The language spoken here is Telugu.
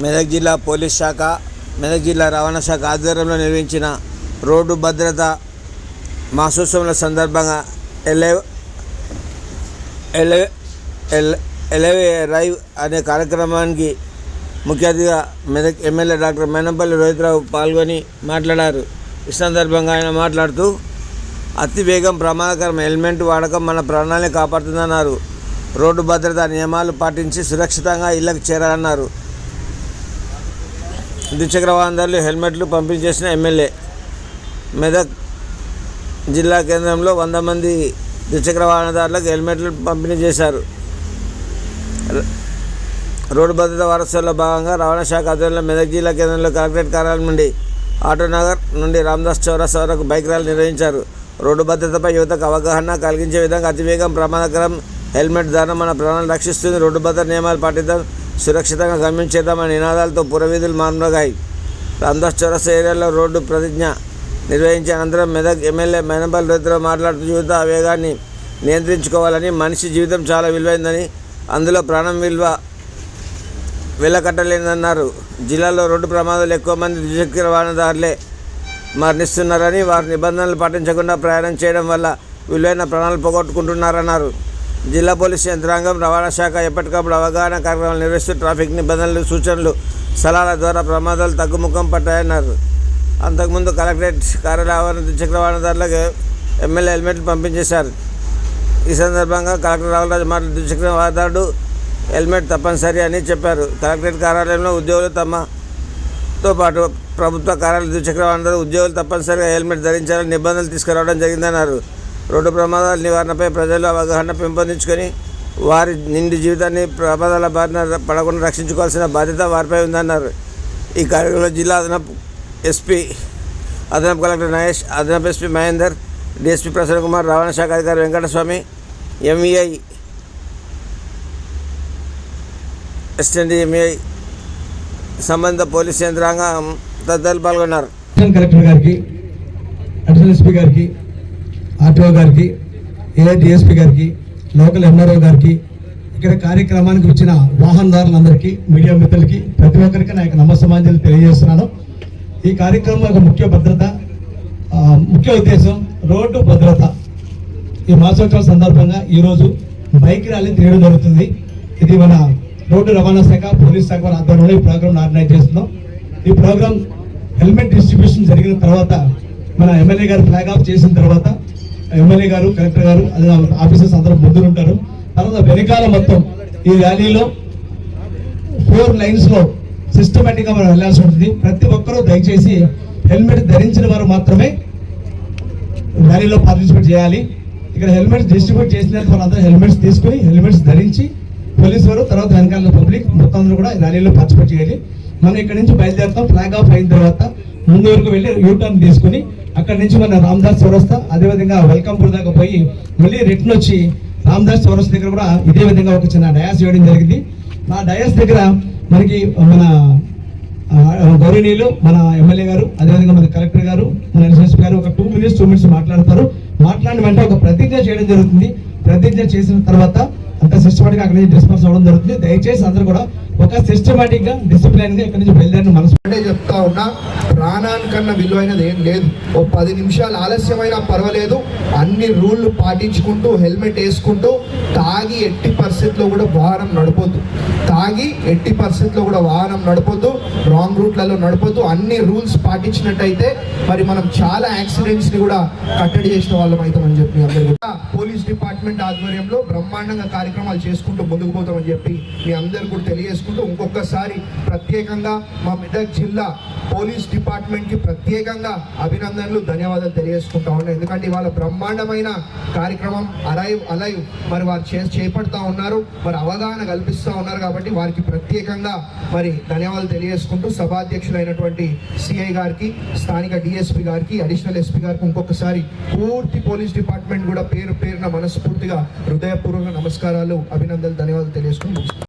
మెదక్ జిల్లా పోలీస్ శాఖ మెదక్ జిల్లా రవాణా శాఖ ఆధ్వర్యంలో నిర్వహించిన రోడ్డు భద్రత మాసోత్సవాల సందర్భంగా ఎలె ఎలె ఎల్- ఎలెవే రైవ్ అనే కార్యక్రమానికి ముఖ్య అతిథిగా మెదక్ ఎమ్మెల్యే డాక్టర్ మేనంపల్లి రోహిత్రావు పాల్గొని మాట్లాడారు. ఈ సందర్భంగా ఆయన మాట్లాడుతూ అతి వేగం ప్రమాదకరం హెల్మెట్ వాడకం మన ప్రాణాలను కాపాడుతుందన్నారు. రోడ్డు భద్రతా నియమాలు పాటించి సురక్షితంగా ఇళ్ళకు చేరాలన్నారు. ద్విచక్ర వాహనదారులు హెల్మెట్లు పంపిణీ చేసిన ఎమ్మెల్యే. మెదక్ జిల్లా కేంద్రంలో వంద మంది ద్విచక్ర వాహనదారులకు హెల్మెట్లు పంపిణీ చేశారు. రోడ్డు భద్రత వారసుల్లో భాగంగా రవాణా శాఖ ఆధ్వర్యంలో మెదక్ జిల్లా కేంద్రంలో కలెక్టరేట్ కార్యాలయం నుండి ఆటోనగర్ నుండి రామదాస్ చౌరస్ వరకు బైక్ ర్యాలీ నిర్వహించారు. రోడ్డు భద్రతపై యువతకు అవగాహన కలిగించే విధంగా అతివేగం ప్రమాదకరం హెల్మెట్ ధరణ మన ప్రాణాలు రక్షిస్తుంది. రోడ్డు భద్రత నియమాలు పాటిద్దాం సురక్షితంగా గమ్యం చేద్దామనే నినాదాలతో పురవీధులు మారుమోగాయి రామదాస్ చౌరస్ ఏరియాలో రోడ్డు ప్రతిజ్ఞ నిర్వహించే అనంతరం మెదక్ ఎమ్మెల్యే మేనపల్లి రైతులు మాట్లాడుతూ యువత వేగాన్ని నియంత్రించుకోవాలని మనిషి జీవితం చాలా విలువైందని అందులో ప్రాణం విలువ వెలకట్టలేదన్నారు. జిల్లాలో రోడ్డు ప్రమాదాలు ఎక్కువ మంది ద్విచక్ర వాహనదారులే మరణిస్తున్నారని వారి నిబంధనలు పాటించకుండా ప్రయాణం చేయడం వల్ల విలువైన ప్రాణాలు పోగొట్టుకుంటున్నారన్నారు. జిల్లా పోలీసు యంత్రాంగం రవాణా శాఖ ఎప్పటికప్పుడు అవగాహన కార్యక్రమాలు నిర్వహిస్తూ ట్రాఫిక్ నిబంధనలు సూచనలు సలహాల ద్వారా ప్రమాదాలు తగ్గుముఖం పట్టాయన్నారు. అంతకుముందు కలెక్టరేట్ కార్యాలయ ఆవరణ ద్విచక్ర వాహనదారులకు ఎమ్మెల్యే హెల్మెట్లు పంపించేశారు. ఈ సందర్భంగా కలెక్టర్ రావులరాజు మాట్లాడు ద్విచక్ర వాహనదారుడు హెల్మెట్ తప్పనిసరి అని చెప్పారు. కలెక్టరేట్ కార్యాలయంలో ఉద్యోగులు తమతో పాటు ప్రభుత్వ కార్యాలయ ద్విచక్ర వాహనదారులు ఉద్యోగులు తప్పనిసరిగా హెల్మెట్ ధరించాలని నిబంధనలు తీసుకురావడం జరిగిందన్నారు. రోడ్డు ప్రమాదాల నివారణపై ప్రజలు అవగాహన పెంపొందించుకొని వారి నిండి జీవితాన్ని ప్రమాదాల బారిన పడకుండా రక్షించుకోవాల్సిన బాధ్యత వారిపై ఉందన్నారు. ఈ కార్యక్రమంలో జిల్లా అదనపు ఎస్పీ అదనపు కలెక్టర్ నయేష్ అదనపు ఎస్పీ మహేందర్ డిఎస్పీ ప్రసన్న కుమార్ రవాణా శాఖ అధికారి వెంకటస్వామి ఎంఈఐ అసిస్టెంట్ ఎంఈఐ సంబంధిత పోలీస్ యంత్రాంగం తదితరులు పాల్గొన్నారు. కలెక్టర్ గారికి అడిషనల్ ఎస్పీ గారికి ఆర్టీఓ గారికి ఏఐ డిఎస్పీ గారికి లోకల్ ఎంఆర్ఓ గారికి ఇక్కడ కార్యక్రమానికి వచ్చిన వాహనదారులందరికీ మీడియా మిత్రులకి ప్రతి ఒక్కరికి నా యొక్క నమస్సమాంజలి తెలియజేస్తున్నాను. ఈ కార్యక్రమం యొక్క ముఖ్య భద్రత ముఖ్య ఉద్దేశం రోడ్డు భద్రత. ఈ మాసోత్సవం సందర్భంగా ఈరోజు బైక్ ర్యాలీ తీయడం జరుగుతుంది. ఇది మన రోడ్డు రవాణా శాఖ పోలీస్ శాఖ ఆధ్వర్యంలో ఈ ప్రోగ్రామ్ ఆర్గనైజ్ చేస్తున్నాం. ఈ ప్రోగ్రామ్ హెల్మెట్ డిస్ట్రిబ్యూషన్ జరిగిన తర్వాత మన ఎమ్మెల్యే గారు ఫ్లాగ్ ఆఫ్ చేసిన తర్వాత ఎమ్మెల్యే గారు కలెక్టర్ గారు అదే ఆఫీసర్స్ అందరూ ముందు ఉంటారు. తర్వాత వెనకాల మొత్తం ఈ ర్యాలీలో ఫోర్ లైన్స్లో సిస్టమేటిక్గా మనం వెళ్ళాల్సి ఉంటుంది. ప్రతి ఒక్కరూ దయచేసి హెల్మెట్ ధరించిన వారు మాత్రమే ర్యాలీలో పార్టిసిపేట్ చేయాలి. ఇక్కడ హెల్మెట్స్ డిస్ట్రిబ్యూట్ చేసిన వాళ్ళందరూ హెల్మెట్స్ తీసుకుని హెల్మెట్స్ ధరించి పోలీస్ వారు తర్వాత వెనకాల పబ్లిక్ మొత్తం అందరూ కూడా ర్యాలీలో పార్టిసిపేట్ చేయాలి. మనం ఇక్కడ నుంచి బయలుదేరుతాం ఫ్లాగ్ ఆఫ్ అయిన తర్వాత ముందు వరకు వెళ్ళి యూటర్న్ తీసుకుని అక్కడ నుంచి మన రామ్దాస్ చౌరస్తా అదేవిధంగా వెల్కంపూర్ దాకా పోయి మళ్ళీ రిటర్న్ వచ్చి రామ్దాస్ చౌరస్ దగ్గర కూడా ఇదే విధంగా ఒక చిన్న డయాస్ చేయడం జరిగింది. ఆ డయాస్ దగ్గర మనకి మన ఆ, గౌరవనీయులు మన ఎమ్మెల్యే గారు అదేవిధంగా మన కలెక్టర్ గారు మన ఎస్ఎస్ గారు ఒక టూ మినిట్స్ టూ మినిట్స్ మాట్లాడతారు. మాట్లాడిన వెంటనే ఒక ప్రతిజ్ఞ చేయడం జరుగుతుంది. ప్రతిజ్ఞ చేసిన తర్వాత అంత సిస్టమేటిక్గా అక్కడ నుంచి డిస్పర్స్ అవ్వడం జరుగుతుంది. దయచేసి అందరూ కూడా ఒక సిస్టమేటిక్గా డిసిప్లిన్గా డిసిప్లైన్ ఇక్కడ నుంచి బయలుదేరిన మనసు. చెప్తా ఉన్నా ప్రాణానికన్నా విలువైనది ఏం లేదు. ఓ పది నిమిషాలు ఆలస్యమైనా పర్వాలేదు. అన్ని రూళ్ళు పాటించుకుంటూ హెల్మెట్ వేసుకుంటూ తాగి ఎట్టి పరిస్థితిలో కూడా వాహనం నడపొద్దు. తాగి ఎట్టి పరిస్థితిలో కూడా వాహనం నడపొద్దు. రాంగ్ రూట్లలో నడపొద్దు. అన్ని రూల్స్ పాటించినట్టయితే మరి మనం చాలా యాక్సిడెంట్స్ని కూడా కట్టడి చేసిన వాళ్ళం అవుతామని చెప్పి అందరూ కూడా పోలీస్ డిపార్ట్మెంట్ ఆధ్వర్యంలో బ్రహ్మాండంగా కార్యక్రమాలు చేసుకుంటూ ముందుకు పోతామని చెప్పి మీ అందరు కూడా తెలియజేసుకుంటూ ఇంకొకసారి ప్రత్యేకంగా మా మెదక్ జిల్లా పోలీస్ డిపార్ట్మెంట్ డిపార్ట్మెంట్కి ప్రత్యేకంగా అభినందనలు ధన్యవాదాలు తెలియజేసుకుంటా ఉన్నాను ఎందుకంటే ఇవాళ బ్రహ్మాండమైన కార్యక్రమం అలైవ్ అలైవ్. మరి వారు చే చేపడతా ఉన్నారు మరి అవగాహన కల్పిస్తూ ఉన్నారు కాబట్టి వారికి ప్రత్యేకంగా మరి ధన్యవాదాలు తెలియజేసుకుంటూ సభాధ్యక్షులైనటువంటి సిఐ గారికి స్థానిక డిఎస్పి గారికి అడిషనల్ ఎస్పీ గారికి ఇంకొకసారి పూర్తి పోలీస్ డిపార్ట్మెంట్ కూడా పేరు పేరున మనస్ఫూర్తిగా హృదయపూర్వక నమస్కారాలు అభినందనలు ధన్యవాదాలు తెలియజేసుకుంటూ